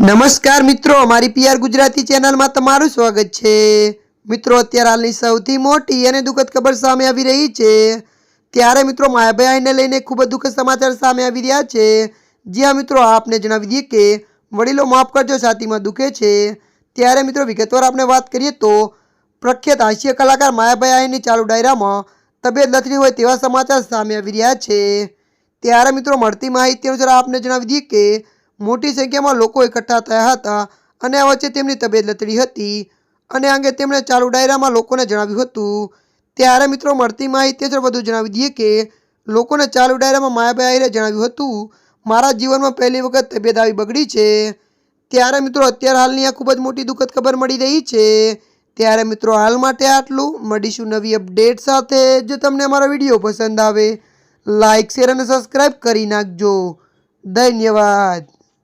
નમસ્કાર મિત્રો મારી પીઆર ગુજરાતી ચેનલમાં તમારું સ્વાગત છે. મિત્રો, અત્યારે હાલની સૌથી મોટી અને દુઃખદ ખબર સામે આવી રહી છે. ત્યારે મિત્રો માયાભાઈ આઈને લઈને ખૂબ જ દુઃખદ સમાચાર સામે આવી રહ્યા છે. જ્યાં મિત્રો, આપને જણાવી દઈએ કે વડીલો માફ કરજો, છાતીમાં દુખે છે. ત્યારે મિત્રો, વિગતવાર આપણે વાત કરીએ તો પ્રખ્યાત હાસ્ય કલાકાર માયાભાઈ આઈની ચાલુ ડાયરામાં તબિયત લથડી હોય તેવા સમાચાર સામે આવી રહ્યા છે. ત્યારે મિત્રો, મળતી માહિતી અનુસાર આપને જણાવી દઈએ કે મોટી સંખ્યામાં લોકો એકઠા થયા હતા અને આ વચ્ચે તેમની તબિયત લથડી હતી. અને આ અંગે તેમણે ચાલુ ડાયરામાં લોકોને જણાવ્યું હતું. ત્યારે મિત્રો મળતી માહિતી જ વધુ જણાવી દઈએ કે, લોકોને ચાલુ ડાયરામાં માયાભાઈ આહિરે જણાવ્યું હતું, મારા જીવનમાં પહેલી વખત તબિયત આવી બગડી છે. ત્યારે મિત્રો અત્યારે હાલની આ ખૂબ જ મોટી દુઃખદ ખબર મળી રહી છે. ત્યારે મિત્રો હાલ માટે આટલું. મળીશું નવી અપડેટ સાથે. જો તમને અમારો વીડિયો પસંદ આવે લાઇક શેર અને સબસ્ક્રાઈબ કરી નાખજો. ધન્યવાદ.